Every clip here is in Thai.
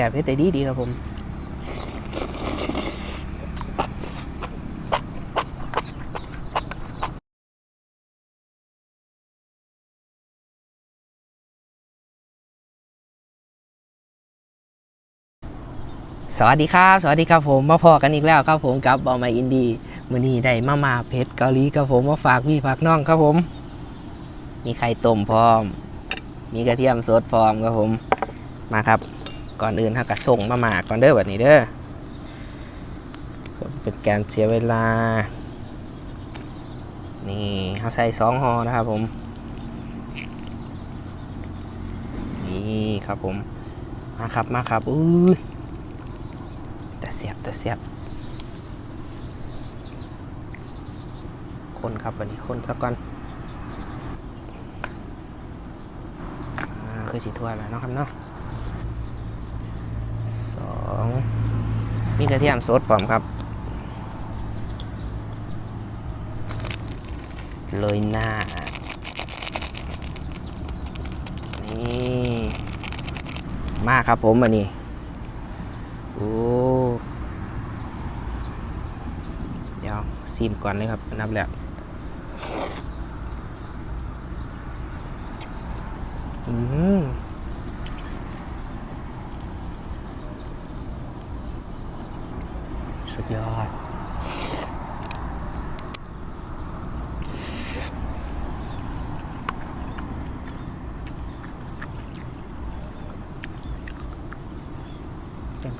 แอบเพชรได้ดีดีครับผมสวัสดีครับ สวัสดีครับผมมาพอกันอีกแล้วครับผมกับบอมาอินดีมือนี้ได้มามาเพชรเกาหลีครับผมมาฝากพี่ฝากน้องครับผม มีไข่ต้มพร้อม มีกระเทียมสดพร้อมครับผมมาครับ ก่อนอื่นถ้ากระส่งมาหมากก่อนเด้อแบบนี้เด้อเป็นการเสียเวลา นี่เขาใส่สองห่อนะครับผม นี่ครับผม มาครับมาครับอุ้ยแต่เสียบแต่เสียบคนครับวันนี้คนสักก่อนคือสีทั่วแล้วเนาะครับเนาะ องมีกระเทียมสดพร้อมครับ เลยหน้า นี่มาครับผมอันนี้ โอ้ เดี๋ยวซีมก่อนเลยครับ นับแรกอืมสุดยอด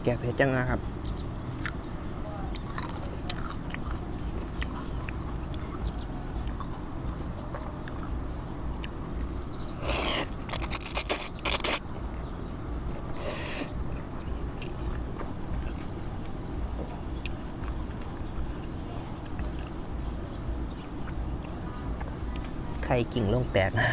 แกเผ็ดจังนะครับ ไข่กิ่งลงแตกนะ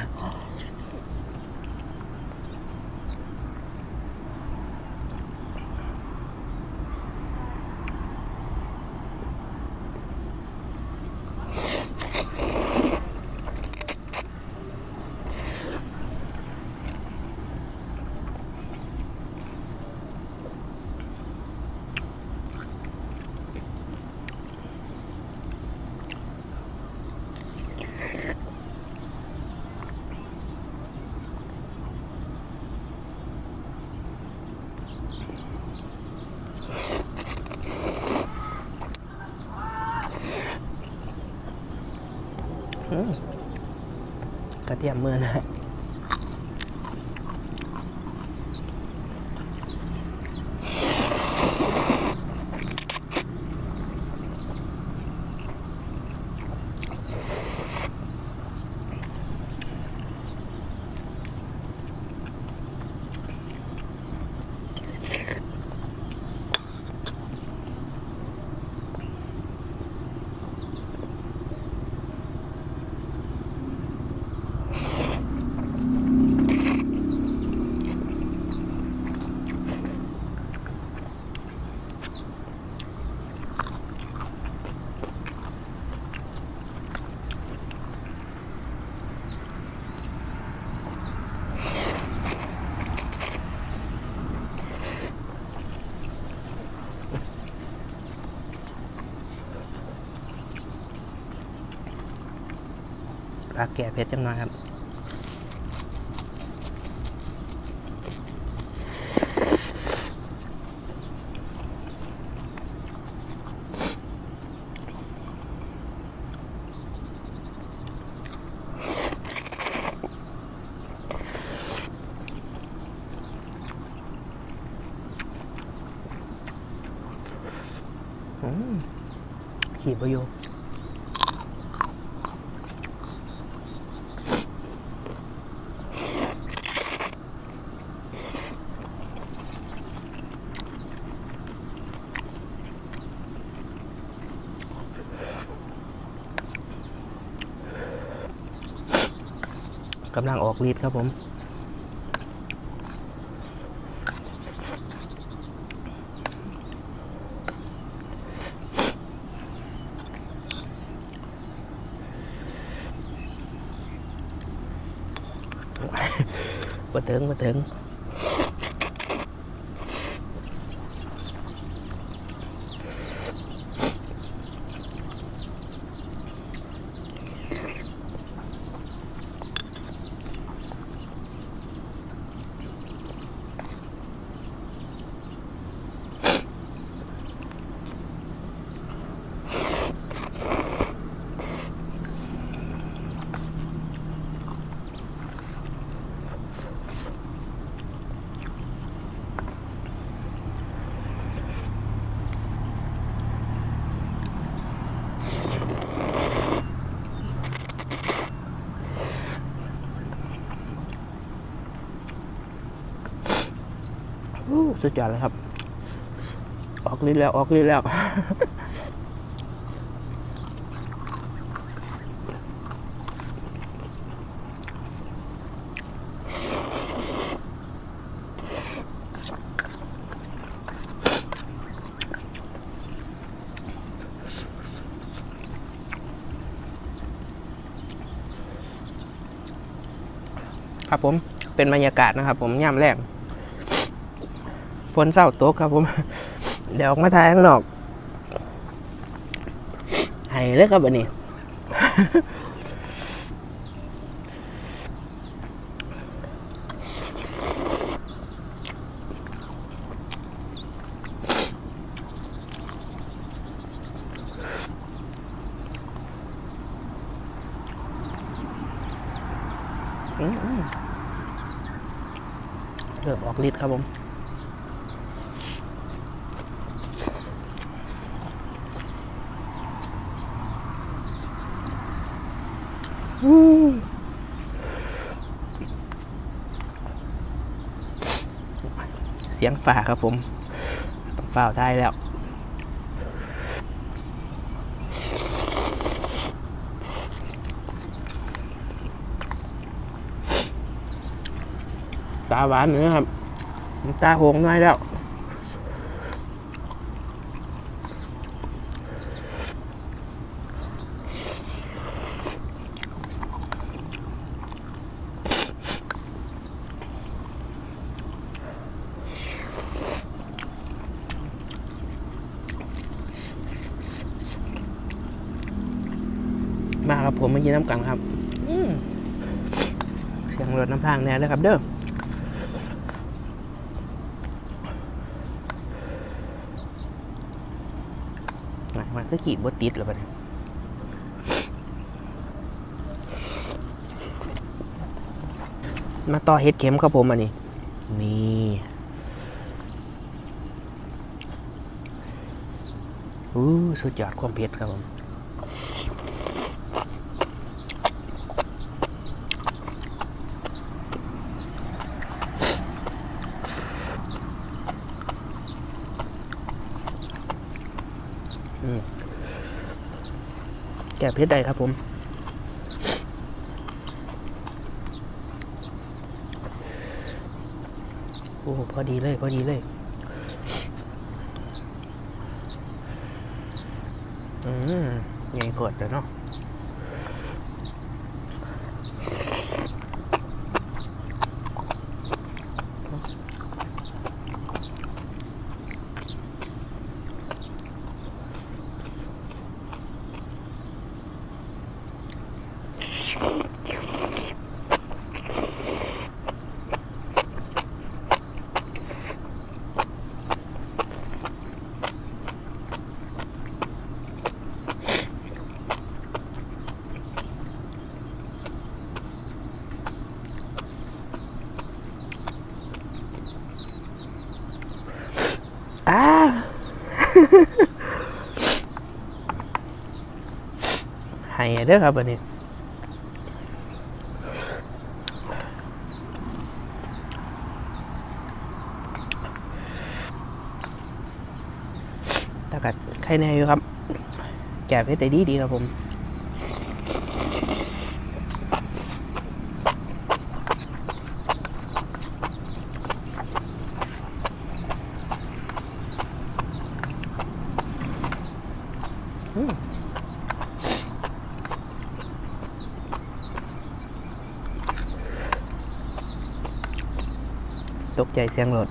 กระเทียมมือนะ ปลาแกะเผ็ดจังหน่อยครับอืมขี่ประโยช กำลังออกฤทธิ์ครับผมมาถึงมาถึง สุดยอดเลยครับ ออกลิ้นแล้วออกลิ้นแล้วครับผมเป็นบรรยากาศนะครับผมย่ำแรก ฝนเศร้าตกครับผม เดี๋ยวออกมาถ่ายข้างนอกให้เลยครับอันนี้เริ่มออกฤทธิ์ครับผม เสียงฝ่าครับผมต้องฝ่าวท้ายแล้วตาหวานเนื้อครับ ตาหงน้อยแล้ว ผมมากินน้ำกันครับอืมเสียงรถน้ำทางแน่เลยครับ เด้อไหนมันก็ขี่บดติดหรือเปล่าเนี่ยมาต่อเห็ดเข็มครับผมอันนี้ นี่อู้สุดยอดความเผ็ดครับผม ก้เพชรได้ครับผมโอ้พอดีเลย พอดีเลยอืมไงกดแล้วเนาะ เด้อครับวันนี้ตากัดไข่แน่อยู่ครับ แก่เพชรได้ดีดีครับผม ตกใจเสียงรถ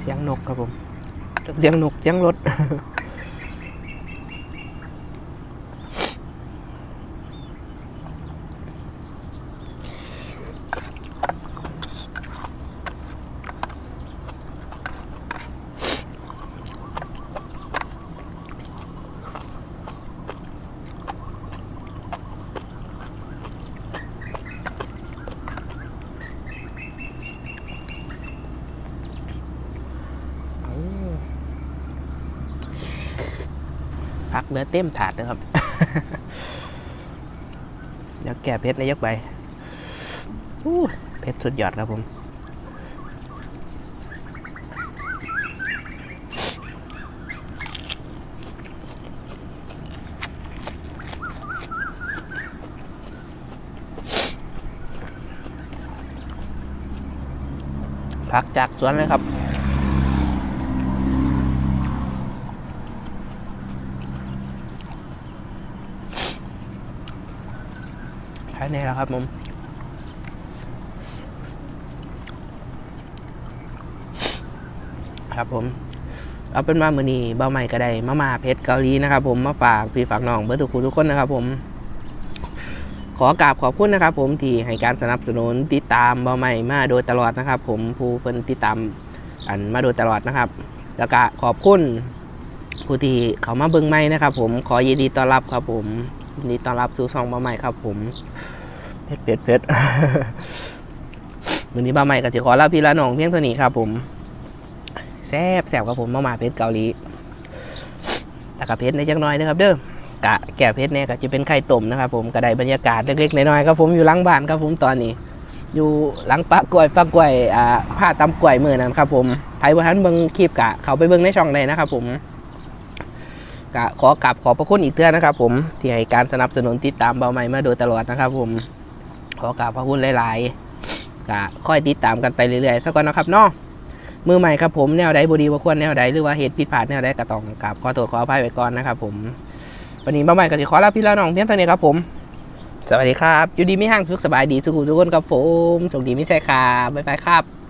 เสียงนกครับผมจากเสียงนกเสียงรถ เหลือเต็มถาดนะครับ เดี๋ยวแก่เพชรในยกใบอู้เพชรสุดยอดครับผมพักจากสวนเลยครับ ภายในแล้วครับผมครับผมเอาเป็นว่ามือนี้เบ้าใหม่ก็ได้มามาเพชรเกาหลีนะครับผมมาฝากพี่ฝากน้องเบอร์ทุกคนทุกคนนะครับผม ขอกราบขอบคุณนะครับผมที่ให้การสนับสนุนติดตามเบาใหม่มาโดยตลอดนะครับ ผมผู้เพิ่นติดตามอันมาโดยตลอดนะครับ แล้วก็ขอบคุณผู้ที่เขามาเบิ่งใหม่นะครับ ผมขอยินดีต้อนรับครับผมยินดีต้อนรับสู่ช่องเบาใหม่ครับ ผม เพชรเพชรเพชรมือนี้เบาใหม่ก็จะขอลาพี่ละน้องเพียงเท่านี้ครับผมแซ่บแซ่บครับผมมามาเพชรเกาหลีแล้วก็เพชรในจักน้อยนะครับ เด้อกะแก่เพชรเนี่ยก็จะเป็นไข่ต้มนะครับ ผมก็ไดบรรยากาศเล็กๆน้อยๆครับผมอยู่หลังบ้านครับผมตอนนี้ อยู่หลังปะกล้วยปะกล้วยอ่าผ้าตำกล้วยมือนั้นครับ ผมไผบ่ทันเบิ่งคลิปกะเขาไปเบิ่งในช่องได้นะครับ ผมกะขอกราบขอพระคุณอีกเทื่อนะครับ ผมที่ให้การสนับสนุนติดตามเบาใหม่มาโดยตลอดนะครับ ผม ขอกราบพระคุณหลายๆก็ค่อยติดตามกันไปเรื่อยๆสักก่อนนะครับเนาะมือใหม่ครับผมแนวใดบดีบ่ควรแนวใดหรือว่าเหตุผิดพลาดแนวใดก็ต้องกราบขอโทษขออภัยไว้ก่อนนะครับผมวันนี้มาใหม่ก็จะขอลาพี่ละน้องเพียงเท่านี้ครับผม สวัสดีครับ อยู่ดีไม่ห่างสุขสบายดีสุขุสุขคนครับผมสวัสดีไม่ใช่ครับบ๊ายบายครับ